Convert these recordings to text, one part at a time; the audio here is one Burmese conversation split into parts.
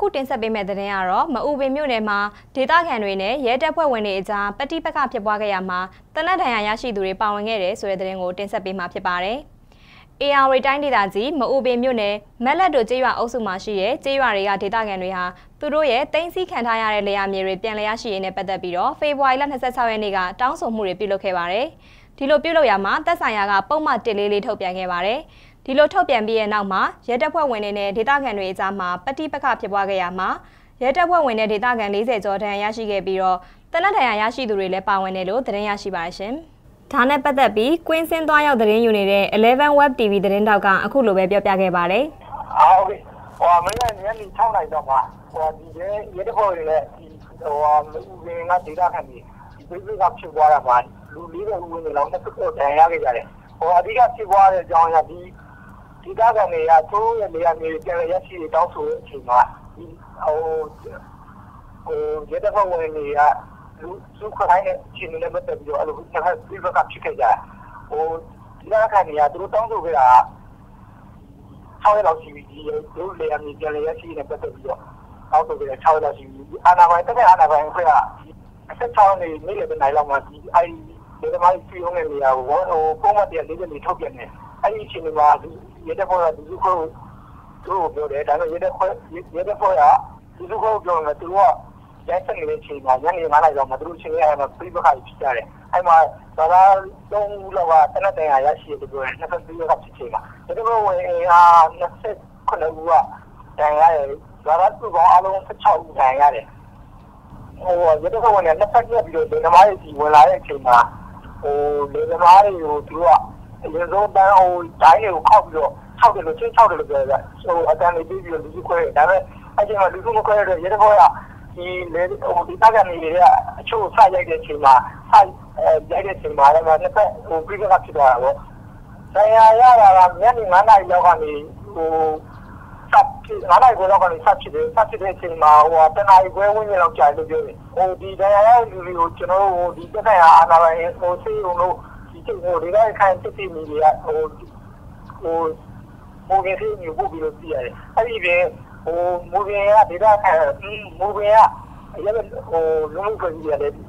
အခုတင်ဆက်ပေးမယ့်သတင်းကတော့မအူပင်မြို့နယ်မှာဒေသခံတွေနဲ့ရဲတပ်ဖွဲ့ဝင်တွေအကြားပဋိပက္ခဖြစ်ပွားခဲ့ရမှာတနက်ဒဏ်ရာရရှိသူတွေပါဝင်ခဲ့တယ်ဆိုတဲ့သတင်းကိုတင်ဆက်ပေးမှာဖြစ်ပါတယ်။ AR ရိတိုင်းဒေသကြီးမအူပင်မြို့နယ်မက်လက်တို့ကျေးရွာအုပ်စုမှာရှိတဲ့ကျေးရွာတွေကဒေသခံတွေဟာသူတို့ရဲ့တင်းစီခံထားရတဲ့လေယာမြေတွေပြန်လည်ရရှိရေးနဲ့ပတ်သက်ပြီးတော့ဖေဖော်ဝါရီလ26ရက်နေ့ကတောင်းဆိုမှုတွေပြုလုပ်ခဲ့ပါတယ်။ဒီလိုပြုလုပ်ရမှာသက်ဆိုင်ရာကပုံမှန်1လေးလေးထုတ်ပြန်ခဲ့ပါတယ်။ ဒီလိုထုတ်ပြန်ပြီးတဲ့နောက်မှာရဲတပ်ဖွဲ့ဝင်တွေနဲ့ဒေသခံတွေအကြားမှာပဋိပက္ခဖြစ်ပွားခဲ့ရမှာရဲတပ်ဖွဲ့ဝင်တဲ့ဒေသခံ40ကျော်ဒဏ်ရာရရှိခဲ့ပြီးတော့တနက်ဒဏ်ရာရရှိသူတွေလည်းပါဝင်တယ်လို့သတင်းရရှိပါရှင်။ဒါနဲ့ပတ်သက်ပြီးကွင်းစင်းသွားရောက်သတင်းယူနေတဲ့11 Web TV သတင်းတောက်ကအခုလိုပဲပြောပြခဲ့ပါတယ်။အာဟုတ်ကဲ့။ဟိုမင်းလည်းညနေ6နာရီတော့မှာဟိုဒီရဲရဲတပ်ဖွဲ့ဝင်တွေဒီဟိုလူငယ်ကဒေသခံတွေဒီပြည်သူကဖြစ်သွားတာမှာလူ40ဦးဝင်လောက်နဲ့တော့ဒဏ်ရာရခဲ့ကြတယ်။ဟိုအဓိကဖြစ်သွားတဲ့အကြောင်းအရာဒီ ဒီကကနေရသူ့ရဲ့နေရာမျိုးပြန်ရရှိတောင်းဆိုတဲ့အချိန်မှာဒီဟိုဟိုရတဲ့ဘဝင်တွေကလူစုခိုင်းတဲ့အချိန်နဲ့ပတ်သက်ပြီးတော့အဲ့လိုဆက်ပြီးဘက်ကဖြစ်ခဲ့ကြဟိုဒီကကနေရသူတို့တောင်းဆိုခဲ့တာ6ရက်လောက်ရှိပြီဒီလူလေအမြင်ပြန်ရရှိနေပတ်သက်ပြီးတော့တောင်းဆိုခဲ့တဲ့6ရက်လောက်ရှိပြီအာနာပိုင်းတက်အာနာပိုင်းခွဲကအဆက်6နေနေ့လယ်နိုင်လောက်မှဒီအဲ့ဒီဒီမိုင်းစီုံနေနေရဟိုပုံမှန်တရားလေးတွေထုတ်ပြန်နေအဲ့ဒီအချိန်မှာ ရဲတပ်ဖွဲ့ကဒီလိုကိုသူ့ကိုပြောတယ်ဒါပေမဲ့ရဲတပ်ဖွဲ့ရဲတပ်ဖွဲ့ကဒီလိုကိုပြောနေသူကရိုက်ဆက်နေတဲ့အချိန်မှာညနေ9နာရီလောက်မှာသူတို့ချင်းရမှာပြိပခါကြီးဖြစ်ကြတယ်အဲ့မှာဒါကသုံးလောက်ကတနက်တန်ရရရှိတယ်ပြောတယ်နှစ်ဖက်ပြိပခါဖြစ်ချိန်မှာဒီလိုဝင်အား29ဦးကတန်ရတယ်ဒါကသူ့ကောင်အလုံး16ဦးတန်ရတယ်ဟိုရတဲ့ကောင်ကလည်းနှစ်ဖက်ပြပြီးတော့ဒီနမားကြီးဝင်လာတဲ့အချိန်မှာဟိုလေသမားတွေကိုသူကအ ရင်ဆုံးတန်းဟိုဒိုင်းတွေကိုခောက်ပြီးတော့၆တယ်လို့ချင်း၆တယ်လို့ပြောကြဟိုအတန်လေးပြီးပြီးတော့လူစုခွဲတယ်ဒါပေမဲ့အဲ့ချိန်မှာလူစုမခွဲတဲ့ရဲတဘောကဒီလေဟိုဒီတက်ကနေတွေကအချို့ဆရိုက်တဲ့အချိန်မှာဆရိုက်တဲ့အချိန်မှာလည်းနှစ်ဖက်ဟိုပြီးကဖြစ်သွားတာပေါ့ဆရာရတာကညနေ9နာရီလောက်ကနေဟိုစပ်ဖြစ်9နာရီလောက်ကနေစပ်ဖြစ်တယ်စပ်ဖြစ်တဲ့အချိန်မှာဟိုတနာရီခွဲဝန်းကျင်လောက်ကြာလို့ပြောတယ်ဟိုဒီတရားရလူတွေကိုကျွန်တော်တို့ဒီတက်ဆိုင်ရာအာဏာပိုင်ဟိုစေးုံလို့ ဒီဟိုဒီကခိုင်စစ်စစ်မီတွေကဟိုဟိုမိုးကင်းစီမျိုးပို့ပြီးလို့ပြရတယ်အဲ့ဒီပြင်ဟိုမိုးကင်းကဒေတာခိုင်မိုးကင်းကအရင်ဟိုလူမှုဖွဲ့စည်းရတယ်ဒီ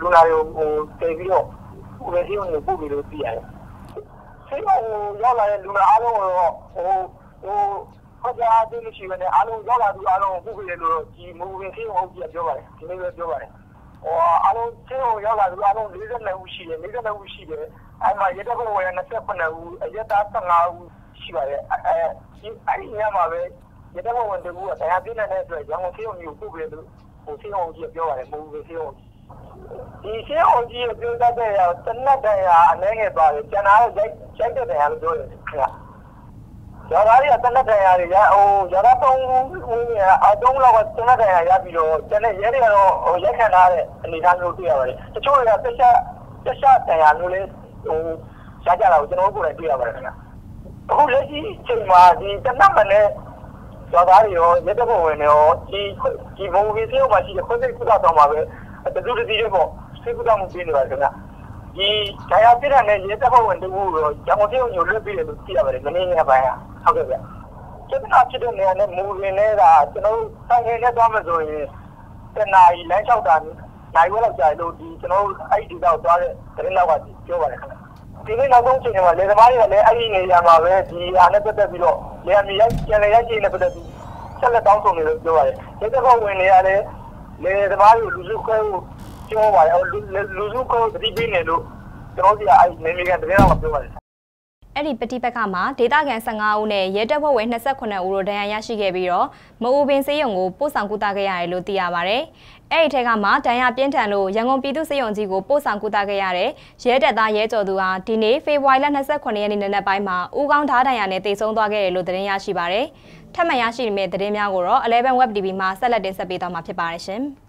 လူနာတွေဟိုတည်ပြီးတော့ဟိုလည်းဒီမျိုးပို့ပြီးလို့ပြရတယ်ဆေးဟိုရောက်လာတဲ့လူနာအားလုံးတော့ဟိုဟိုဟောကြားသေးလို့ရှိရင်လည်းအားလုံးရော က်လာသူအားလုံးပို့ပြီးလို့ဒီမိုးကင်းဆေးဟုတ်ပြပြောပါတယ်ဒီလိုပဲပြောပါတယ်ဟိုအားလုံးဆေးဟိုရောက်လာသူအားလုံး42ဦးရှိတယ်42ဦးရှိတယ်အဲ့မှာရတဲ့ဘဝရ28ဦးအရက်သား15ဦးရှိပါတယ်အဲအဲ့ဒီညမှာပဲရတဲ့ဘဝတူကတရားပြနေတဲ့အတွက်ရန်ကုန်ဆေးရုံကြီးကိုပို့ပြီးလို့ဟိုဆေးရုံကြီးပြောပါတယ်မဟုတ်ဘူးဆေးရုံဒီဆေးရုံကြီးကိုပြောတတ်တဲ့ရတနတ်တရားအနေငယ်ပါတယ်ကျန်တာတော့ရိုက်ရိုက်တဲ့တရားလို့ပြောတယ်ခင်ဗျာ ရတာရီတနတ်တရားတွေရဟိုရတာတုံးဦးအတုံးလောက်ကတနတ်တရားရပြီးတော့ကျန်တဲ့ရဲတွေကတော့ဟိုရက်ခံထားတဲ့အနေအထားမျိုးတွေ့ရပါတယ်တချို့တွေကတက်ချက်တက်ချက်တရားမျိုးလေးဟိုရကြတာကိုကျွန်တော်တို့ကိုယ်တိုင်တွေ့ရပါတယ်ခင်ဗျအခုလက်ရှိအချိန်မှာဒီတနတ်မနဲ့ကျော်သားတွေရောရက်တဲ့ဘဝင်တွေရောဒီဒီဘုံဗီစီယိုမှာရှိတဲ့ခွင့်စိတ်ကုသဆောင်မှာပဲတစုတစည်းတွေပေါ့စိတ်ကုသမှုပေးနေပါတယ်ခင်ဗျ ဒီတရားပြတဲ့နဲ့ရဲတပ်ဖွဲ့ဝင်တို့ရောရန်ကုန်ပြည်ညိုလွတ်ပြီးတယ်လို့သိရပါတယ်မင်းငယ်ပိုင်းကဟုတ်ကဲ့ဗျကျတဲ့ဖြစ်တဲ့နေရာနဲ့မူရင်းနေတာကျွန်တော်ဆိုင်ငယ်နဲ့သွားမယ်ဆိုရင်တနာရီလမ်းလျှောက်တာနိုင်ဝဲလောက်ကြာလို့ဒီကျွန်တော်အဲ့ဒီတော့သွားတဲ့သတင်းလောက်ကပြောပါတယ်ခင်ဗျဒီနေ့နောက်ဆုံးချိန်မှာလေသမားတွေကလည်းအဲ့ဒီနေရာမှာပဲဒီအားနဲ့ပတ်သက်ပြီးတော့လေအမီရိုက်ကျန်လေရိုက်ချိန်နဲ့ပတ်သက်ပြီးဆက်လက်တောင်းဆိုနေလို့ပြောပါတယ်ဒီတစ်ခါဝင်နေရတယ်လေသမားတွေလူစုခွဲဖို့ ပြောပါတယ်လူစုခွဲတတိပေးနေလို့ကျွန်တော်စီအဲ့နေမိကန်သတင်းလောက်ပြောပါတယ်အဲ့ဒီပฏิပက္ခမှာဒေသခံ15ဦးနဲ့ရဲတပ်ဖွဲ့ဝင်28ဦးတို့ဒဏ်ရာရရှိခဲ့ပြီးတော့မအူပင်စေယုံကိုပို့ဆောင်ကုသခဲ့ရတယ်လို့သိရပါဗျ။အဲ့ဒီထက်ကမှဒဏ်ရာပြင်းထန်လို့ရန်ကုန်ပြည်သူ့စေယုံကြီးကိုပို့ဆောင်ကုသခဲ့ရတဲ့ရဲတပ်သားရဲကျော်သူဟာဒီနေ့ဖေဖော်ဝါရီလ28ရက်နေ့နံနက်ပိုင်းမှာဦးကောင်းဓာတ်ဒဏ်ရာနဲ့တိတ်ဆုံးသွားခဲ့တယ်လို့သတင်းရရှိပါဗျ။ထပ်မံရရှိမယ့်သတင်းများကိုတော့11 Web TV မှာဆက်လက်တင်ဆက်ပေးသွားမှာဖြစ်ပါတယ်ရှင်။